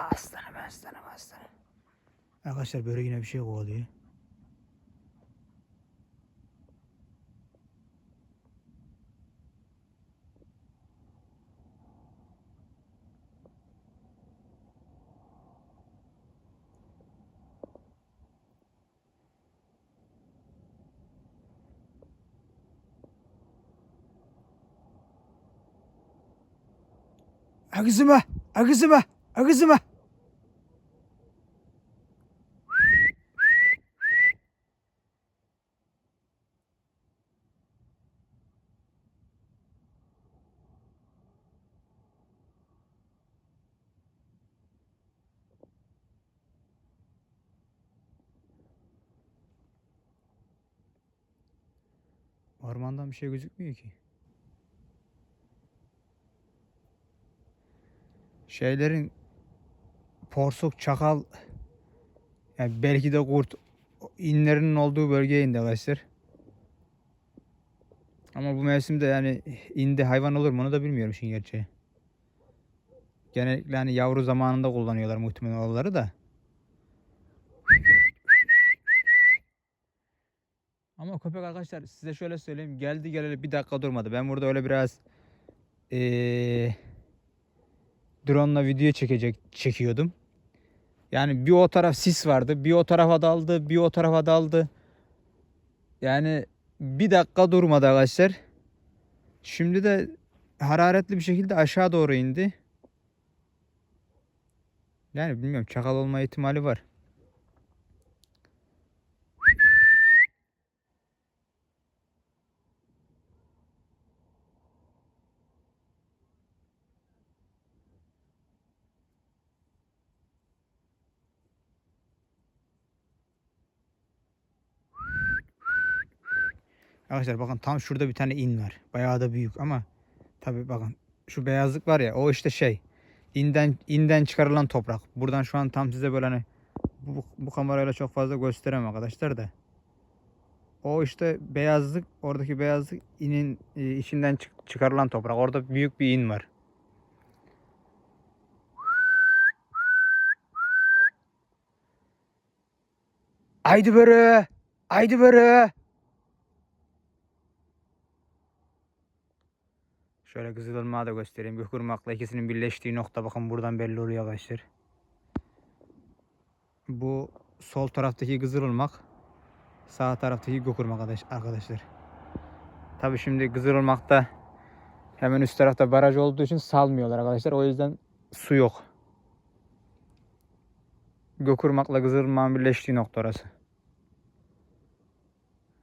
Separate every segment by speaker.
Speaker 1: Aslanım aslanım aslanım. Arkadaşlar böyle yine bir şey kovalıyor. Akızıma, akızıma, akızıma. Ormandan bir şey gözükmüyor ki. Şeylerin porsuk, çakal yani belki de kurt inlerinin olduğu bölgeye indi arkadaşlar. Ama bu mevsimde yani indi hayvan olur mu onu da bilmiyorum işin gerçeği. Genellikle hani yavru zamanında kullanıyorlar muhtemelen oraları da. Ama köpek arkadaşlar size şöyle söyleyeyim. Geldi geleli bir dakika durmadı. Ben burada öyle biraz eee drone'la video çekecek çekiyordum. Yani bir o taraf sis vardı. Bir o tarafa daldı. Bir o tarafa daldı. Yani bir dakika durmadı arkadaşlar. Şimdi de hararetli bir şekilde aşağı doğru indi. Yani bilmiyorum çakal olma ihtimali var. Arkadaşlar bakın tam şurada bir tane in var. Bayağı da büyük ama tabi bakın şu beyazlık var ya o işte şey inden inden çıkarılan toprak. Buradan şu an tam size böyle hani bu, bu kamerayla çok fazla gösteremem arkadaşlar da. O işte beyazlık oradaki beyazlık inin e, içinden çık- çıkarılan toprak. Orada büyük bir in var. Haydi börü. Haydi börü. Şöyle Kızılırmak'ı da göstereyim. Gökırmak'la ikisinin birleştiği nokta bakın buradan belli oluyor arkadaşlar. Bu sol taraftaki Kızılırmak, sağ taraftaki arkadaş- arkadaşlar. Tabi şimdi Kızılırmak'ta hemen üst tarafta baraj olduğu için salmıyorlar arkadaşlar. O yüzden su yok. Gökırmak'la Kızılırmak'ın birleştiği nokta orası.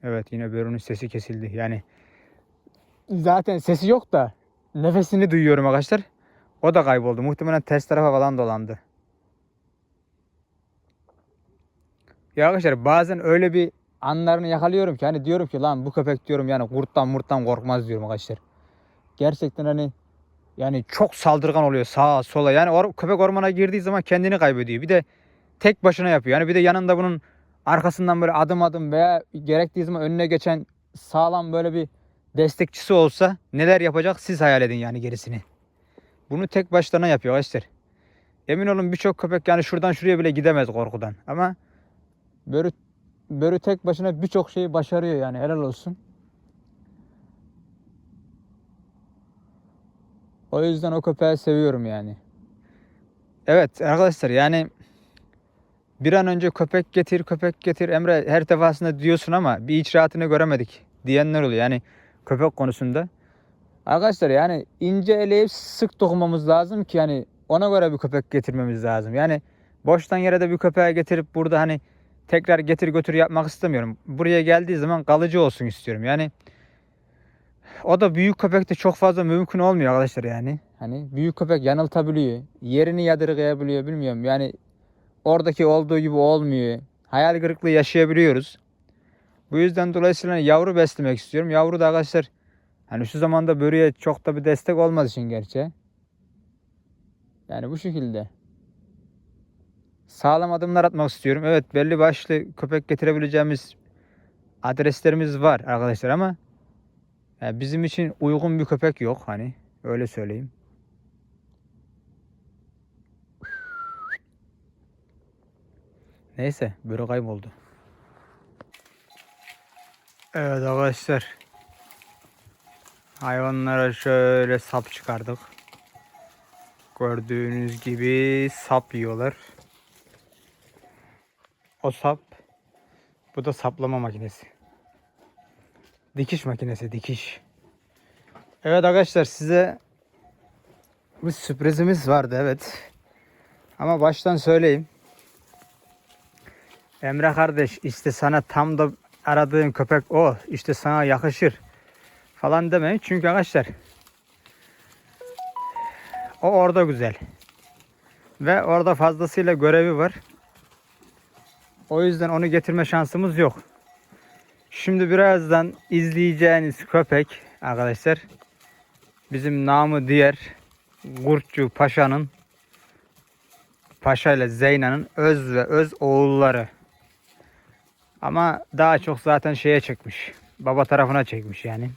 Speaker 1: Evet yine Börü'nün sesi kesildi. Yani zaten sesi yok da nefesini duyuyorum arkadaşlar. O da kayboldu. Muhtemelen ters tarafa falan dolandı. Ya arkadaşlar bazen öyle bir anlarını yakalıyorum ki hani diyorum ki lan bu köpek diyorum yani kurttan murttan korkmaz diyorum arkadaşlar. Gerçekten hani yani çok saldırgan oluyor sağa sola. Yani or- köpek ormana girdiği zaman kendini kaybediyor. Bir de tek başına yapıyor. Yani bir de yanında bunun arkasından böyle adım adım veya gerektiği zaman önüne geçen sağlam böyle bir destekçisi olsa neler yapacak siz hayal edin yani gerisini. Bunu tek başlarına yapıyor arkadaşlar. Emin olun birçok köpek yani şuradan şuraya bile gidemez korkudan. Ama Börü, Börü tek başına birçok şeyi başarıyor yani helal olsun. O yüzden o köpeği seviyorum yani. Evet arkadaşlar yani bir an önce köpek getir köpek getir Emre her defasında diyorsun ama bir icraatını göremedik diyenler oluyor. Yani köpek konusunda. Arkadaşlar yani ince eleyip sık dokunmamız lazım ki yani ona göre bir köpek getirmemiz lazım. Yani boştan yere de bir köpeğe getirip burada hani tekrar getir götür yapmak istemiyorum. Buraya geldiği zaman kalıcı olsun istiyorum. Yani o da büyük köpekte çok fazla mümkün olmuyor arkadaşlar yani. Hani büyük köpek yanıltabiliyor. Yerini yadırgayabiliyor bilmiyorum. Yani oradaki olduğu gibi olmuyor. Hayal kırıklığı yaşayabiliyoruz. Bu yüzden dolayısıyla yavru beslemek istiyorum. Yavru da arkadaşlar hani şu zamanda börüye çok da bir destek olmaz için gerçi. Yani bu şekilde. Sağlam adımlar atmak istiyorum. Evet belli başlı köpek getirebileceğimiz adreslerimiz var arkadaşlar ama yani bizim için uygun bir köpek yok hani öyle söyleyeyim. Neyse böyle kayboldu. Evet arkadaşlar. Hayvanlara şöyle sap çıkardık. Gördüğünüz gibi sap yiyorlar. O sap. Bu da saplama makinesi. Dikiş makinesi dikiş. Evet arkadaşlar size bir sürprizimiz vardı evet. Ama baştan söyleyeyim. Emre kardeş işte sana tam da aradığın köpek o. işte sana yakışır falan demeyin. Çünkü arkadaşlar o orada güzel. Ve orada fazlasıyla görevi var. O yüzden onu getirme şansımız yok. Şimdi birazdan izleyeceğiniz köpek arkadaşlar bizim namı diğer Gurtçu Paşa'nın Paşa ile Zeyna'nın öz ve öz oğulları. Ama daha çok zaten şeye çekmiş. Baba tarafına çekmiş yani.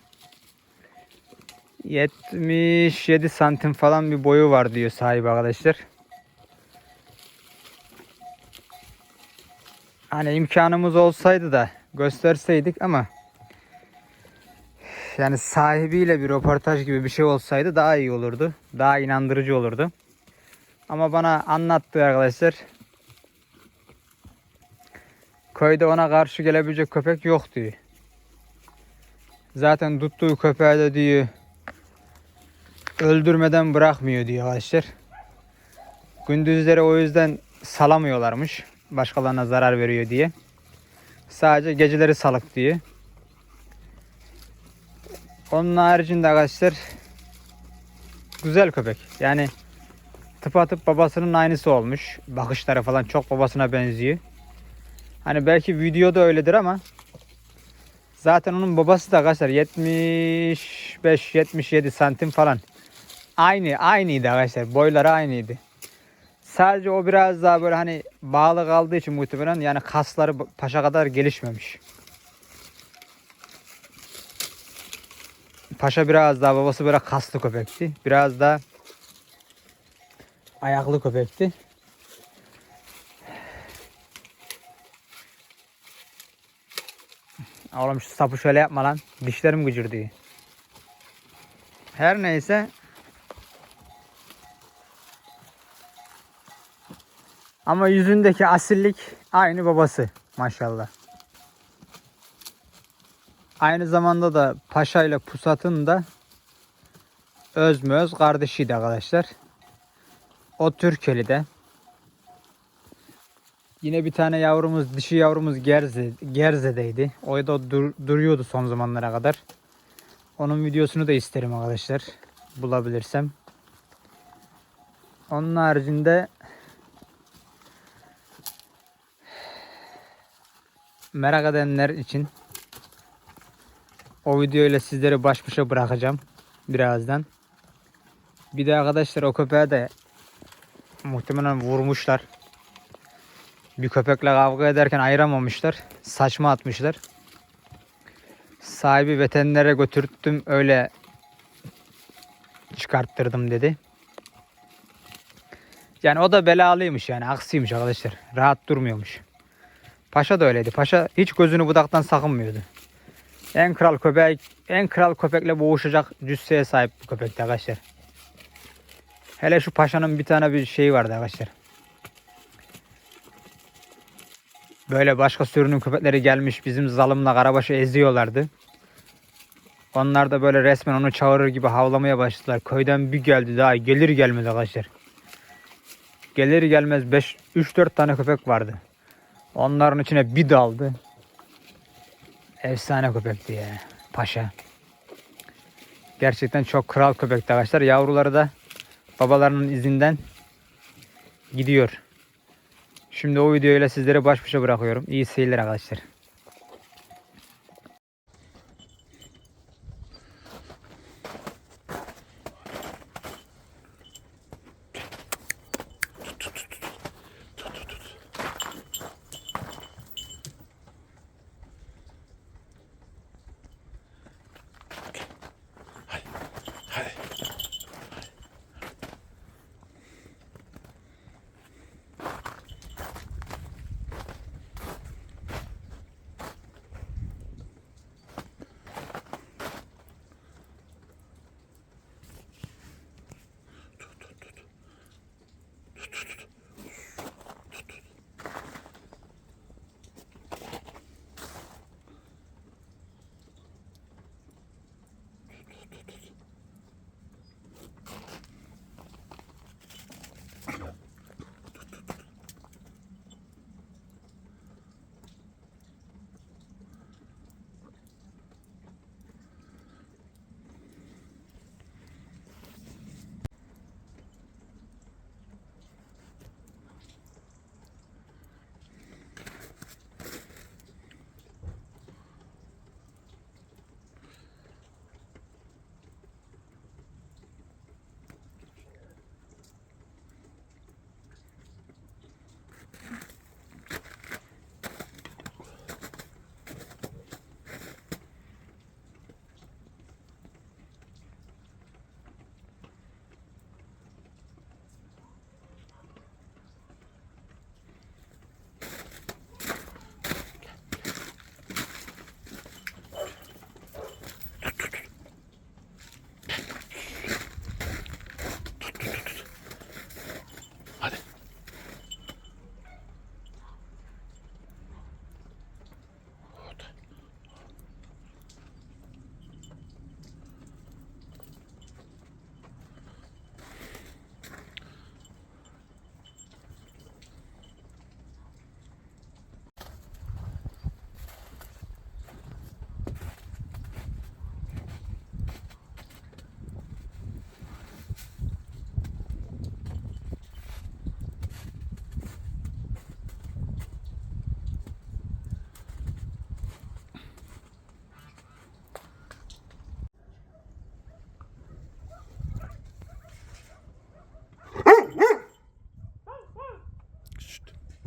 Speaker 1: 77 santim falan bir boyu var diyor sahibi arkadaşlar. Hani imkanımız olsaydı da gösterseydik ama yani sahibiyle bir röportaj gibi bir şey olsaydı daha iyi olurdu. Daha inandırıcı olurdu. Ama bana anlattı arkadaşlar. Köyde ona karşı gelebilecek köpek yok diyor. Zaten tuttuğu köpeği de diyor öldürmeden bırakmıyor diyor arkadaşlar. Gündüzleri o yüzden salamıyorlarmış. Başkalarına zarar veriyor diye. Sadece geceleri salık diye. Onun haricinde arkadaşlar güzel köpek. Yani tıpatıp babasının aynısı olmuş. Bakışları falan çok babasına benziyor. Hani belki videoda öyledir ama zaten onun babası da arkadaşlar 75-77 santim falan. Aynı, aynıydı arkadaşlar. Boyları aynıydı. Sadece o biraz daha böyle hani bağlı kaldığı için muhtemelen yani kasları paşa kadar gelişmemiş. Paşa biraz daha babası böyle kaslı köpekti. Biraz da ayaklı köpekti. Oğlum şu sapı şöyle yapma lan. Dişlerim gıcır. Her neyse. Ama yüzündeki asillik aynı babası maşallah. Aynı zamanda da Paşa ile Pusat'ın da özmöz kardeşiydi arkadaşlar. O Türkeli'de. Yine bir tane yavrumuz, dişi yavrumuz Gerze, Gerze'deydi. O da dur, duruyordu son zamanlara kadar. Onun videosunu da isterim arkadaşlar. Bulabilirsem. Onun haricinde merak edenler için o videoyla sizleri baş başa bırakacağım birazdan. Bir de arkadaşlar o köpeğe de muhtemelen vurmuşlar. Bir köpekle kavga ederken ayıramamışlar. Saçma atmışlar. Sahibi veterinere götürttüm öyle çıkarttırdım dedi. Yani o da belalıymış yani aksiymiş arkadaşlar. Rahat durmuyormuş. Paşa da öyleydi. Paşa hiç gözünü budaktan sakınmıyordu. En kral köpek, en kral köpekle boğuşacak cüsseye sahip bu köpekti arkadaşlar. Hele şu paşanın bir tane bir şeyi vardı arkadaşlar. Böyle başka sürünün köpekleri gelmiş bizim zalımla karabaşı eziyorlardı. Onlar da böyle resmen onu çağırır gibi havlamaya başladılar. Köyden bir geldi daha gelir gelmez arkadaşlar. Gelir gelmez 3-4 tane köpek vardı. Onların içine bir daldı. Efsane köpekti ya. Paşa. Gerçekten çok kral köpekti arkadaşlar. Yavruları da babalarının izinden gidiyor. Şimdi o videoyla sizlere baş başa bırakıyorum. İyi seyirler arkadaşlar.
Speaker 2: Tut
Speaker 1: tut tut.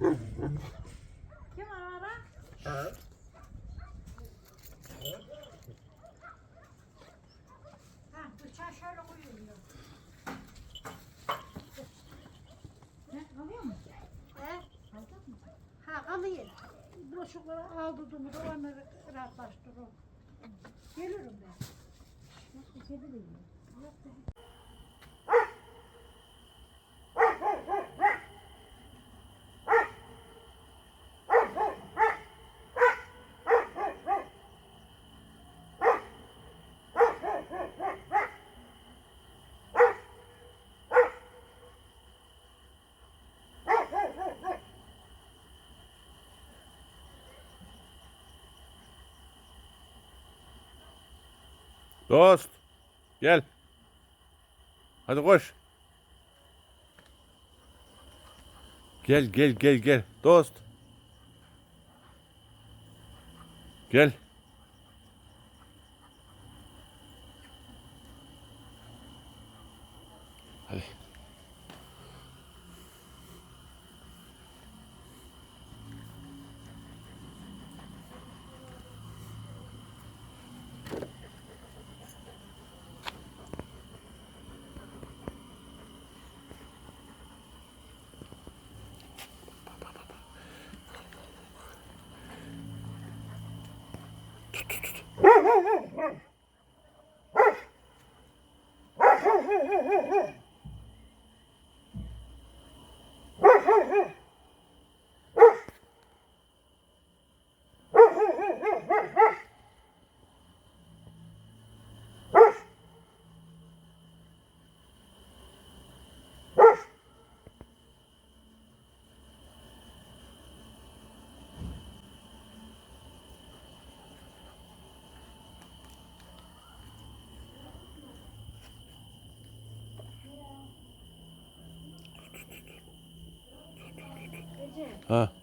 Speaker 1: Kim arada? Evet. Ha, bıçağı şöyle koyuyor. Ne, alıyor mu? He? Aldın mı? Ha, alayım. Bulaşıkları
Speaker 2: aldırdım da onları rahatlaştırırım. Gelirim ben. Yok, bir kedi de yiyor.
Speaker 3: Yok, Dost. Gel. Hadi koş. Gel gel gel gel. Dost. Gel. tut tut tut. Ha.